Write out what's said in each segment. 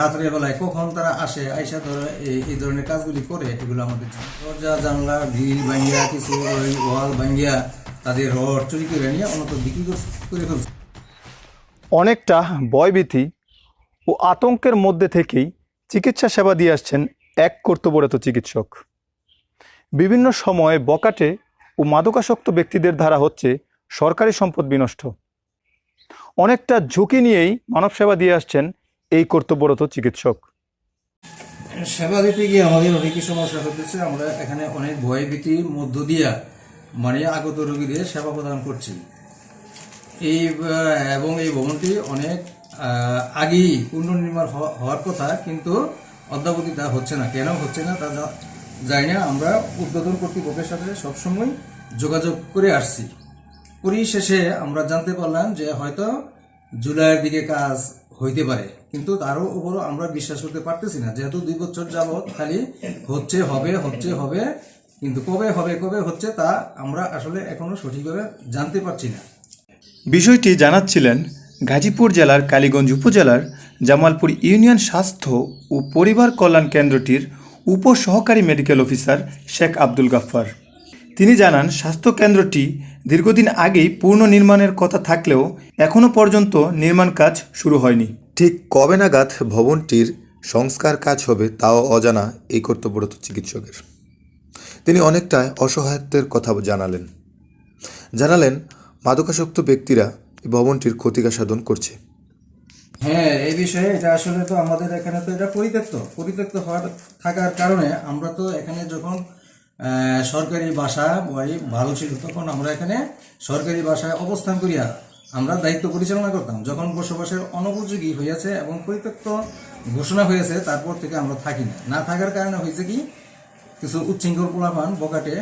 রাত্রের বেলায় কখন তারা আসে, আইসা ধরে এই- ধরনের কাজগুলি করে, এগুলো আমাদের দরজা, জানলা, গ্রিল ভাঙ্গিয়া, কিছু ওয়াল ভাঙ্গিয়া তাদের রড চুরি করে নিয়ে অন্যত বিক্রি করে- করে ফেলছে। অনেকটা ভয়ভীতি ও আতঙ্কের মধ্যে থেকেই চিকিৎসা সেবা দিয়ে আসছেন এক কর্তব্যরত চিকিৎসক। বিভিন্ন সময়ে বকাটে ও মাদকাসক্ত ব্যক্তিদের ধারা হচ্ছে সরকারি সম্পদ বিনষ্ট। অনেকটা ঝুঁকি নিয়েই মানব সেবা দিয়ে আসছেন এই কর্তব্যরত চিকিৎসক। সেবা দিতে গিয়ে আমাদের অনেকই সমস্যা হতেছে। আমরা এখানে অনেক ভয় ভীতির মধ্য দিয়া মানে আগত রোগীদের সেবা প্রদান করছি। এই এবং এই ভবনটি অনেক আগেই পুনর্নির্মাণ হওয়া- হওয়ার কথা, কিন্তু অদ্যাবধি তা হচ্ছে না। কেন হচ্ছে না তা জানি না। আমরা উদ্বোধন কর্তৃপক্ষের সাথে সবসময় যোগাযোগ করে আসছি। পরিশেষে আমরা জানতে পারলাম যে হয়তো জুলাইয়ের দিকে কাজ হইতে পারে। কিন্তু তারও উপরও আমরা বিশ্বাস করতে পারতেছি না। যেহেতু দুই বছর যাবৎ খালি হচ্ছে, হবে হচ্ছে, হবে, কিন্তু কবে হবে, কবে হচ্ছে তা আমরা আসলে এখনও সঠিকভাবে জানতে পারছি না। বিষয়টি জানাচ্ছিলেন গাজীপুর জেলার কালীগঞ্জ উপজেলার জামালপুর ইউনিয়ন স্বাস্থ্য ও পরিবার কল্যাণ কেন্দ্রটির উপসহকারী মেডিকেল অফিসার শেখ আব্দুল গাফফার। তিনি জানান স্বাস্থ্য কেন্দ্রটি দীর্ঘদিন আগেই পূর্ণ নির্মাণের কথা থাকলেও এখনও পর্যন্ত নির্মাণ কাজ শুরু হয়নি। ঠিক কবে নাগাদ ভবনটির সংস্কার কাজ হবে তাও অজানা এই কর্তব্যরত চিকিৎসকের। তিনি অনেকটা অসহায়ত্বের কথা জানালেন। জানালেন মাদকাসক্ত ব্যক্তিরা এই ভবনটির ক্ষতিকা সাধন করছে। হ্যাঁ এই বিষয়ে এটা আসলে তো আমাদের এখানে তো এটা পরিত্যক্ত। পরিত্যক্ত হওয়ার থাকার কারণে আমরা তো এখানে যখন সরকারি বাসা বাড়ি ভালো ছিল, তখন আমরা এখানে সরকারি বাসায় অবস্থান করিয়া আমরা দায়িত্ব পরিচালনা করতাম। যখন বসবাসের অনুপযোগী হয়েছে এবং পরিত্যক্ত ঘোষণা হয়েছে তারপর থেকে আমরা থাকি না। না থাকার কারণে হয়েছে কি, কিছু উচ্ছৃঙ্খল পোলাপান বকাটে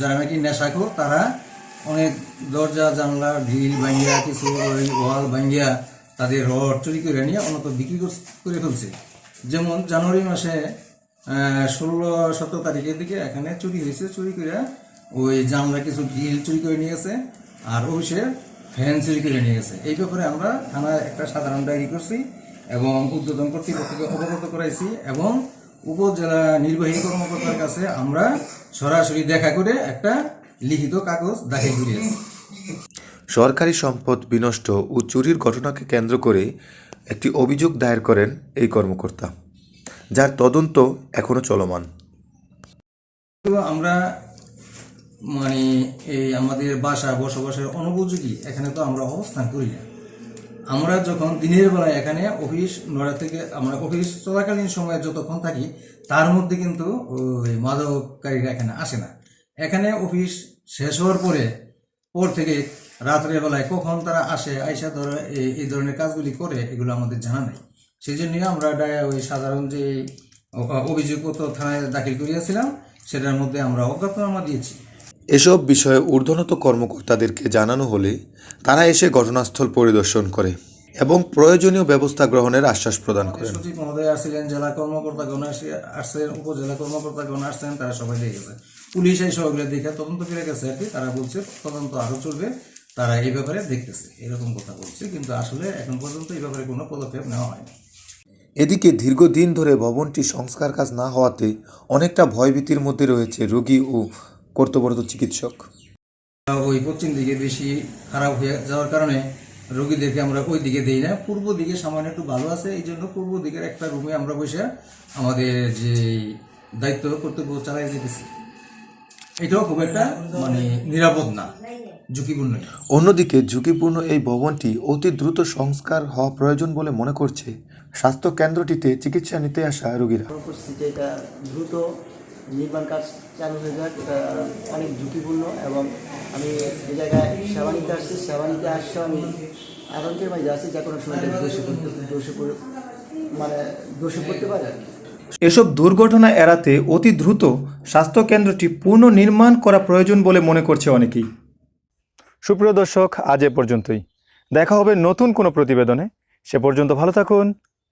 যারা নাকি নেশাখোর তারা অনেক দরজা, জানলা, গ্রিল ভাঙ্গিয়া, কিছু ওই ওয়াল ভাঙ্গিয়া তাদের রড চুরি করে নিয়ে অন্যত বিক্রি কর- করে ফেলছে। যেমন জানুয়ারি মাসে ষোলো, সতেরো তারিখের দিকে এখানে চুরি হয়েছে, চুরি করে ওই জানলা কিছু গ্রিল চুরি করে নিয়ে গেছে আর অফিসের ফ্যান চুরি করে নিয়ে গেছে। এই ব্যাপারে আমরা থানায় একটা সাধারণ ডায়েরি করছি এবং উদ্বোধন কর্তৃপক্ষকে অবগত করাইছি এবং উপজেলা নির্বাহী কর্মকর্তার কাছে আমরা সরাসরি দেখা করে একটা লিখিত কাগজ দাখিল করিয়েছি। সরকারি সম্পদ বিনষ্ট ও চুরির ঘটনাকে কেন্দ্র করে একটি অভিযোগ দায়ের করেন এই কর্মকর্তা। যার তদন্ত এখনও চলমান। আমরা মানে এই আমাদের বাসা, বসবাসের অনুপযোগী, এখানে তো আমরা অবস্থান করি না। আমরা যখন দিনের বেলায় এখানে অফিস নড়া থেকে আমরা অফিস চলাকালীন সময়ে যতক্ষণ থাকি, তার মধ্যে কিন্তু ওই মাদককারীরা এখানে আসে না। এখানে অফিস শেষ হওয়ার পরে, পর থেকে রাত্রের বেলায় কখন তারা আসে, আইসা ধরে এই ধরনের কাজগুলি করে, এগুলো আমাদের জানা নেই। সেই জন্য আমরা ওই সাধারণ যে অভিযোগপত্র থানায় দাখিল করিয়াছিলাম সেটার মধ্যে আমরা অজ্ঞাতনামা দিয়েছি। এসব বিষয়ে ঊর্ধ্বনত কর্মকর্তাদেরকে জানানো হলে তারা এসে ঘটনাস্থল পরিদর্শন করে এবং প্রয়োজনীয় ব্যবস্থা গ্রহণের আশ্বাস প্রদান করেন। সচিব মহোদয় আসছিলেন জেলা কর্মকর্তাগণ আসি- আসছেন উপজেলা কর্মকর্তা কর্মকর্তাগণ আসছেন তারা সবাই দেখে গেছে। পুলিশ এই সবগুলো দেখে তদন্ত করে গেছে আর কি তারা বলছে তদন্ত আরও চলবে তারা এই ব্যাপারে দেখতেছে এরকম কথা বলছে কিন্তু আসলে এখন পর্যন্ত এই ব্যাপারে কোনো পদক্ষেপ নেওয়া হয়নি। এদিকে দীর্ঘদিন ধরে ভবনটি সংস্কার কাজ না হওয়াতে অনেকটা ভয়ভীতির মধ্যে রয়েছে রোগী ও কর্তব্যরত চিকিৎসক। ওই পশ্চিম দিকে বেশি খারাপ হয়ে যাওয়ার কারণে রোগীদেরকে আমরা ওই দিকে দেই না। পূর্ব দিকে সামান্য একটু ভালো আছে এই জন্য পূর্ব দিকের একটা রুমে আমরা বসে আমাদের যে দায়িত্ব কর্তব্য চালাই যেতেছি। এটাও খুব একটা মানে নিরাপদ না ঝুঁকিপূর্ণ অন্যদিকে ঝুঁকিপূর্ণ এই ভবনটি অতি দ্রুত সংস্কার হওয়া প্রয়োজন বলে মনে করছে স্বাস্থ্য কেন্দ্রটিতে চিকিৎসা নিতে আসা রোগীরা। উপস্থিতিতে এটা দ্রুত নির্মাণ কাজ চালু হয়ে যাক এটা অনেক ঝুঁকিপূর্ণ এবং আমি এই জায়গায় সেবা নিতে আসছি সেবা নিতে আসছে আমি আতঙ্কের মাঝে আসছি যে কোনো সময় দোষে দোষে মানে দোষে পড়তে পারে। এসব দুর্ঘটনা এড়াতে অতি দ্রুত স্বাস্থ্য কেন্দ্রটি পুনর্নির্মাণ করা প্রয়োজন বলে মনে করছে অনেকেই। সুপ্রিয় দর্শক আজ এ পর্যন্তই। দেখা হবে নতুন কোনো প্রতিবেদনে। সে পর্যন্ত ভালো থাকুন।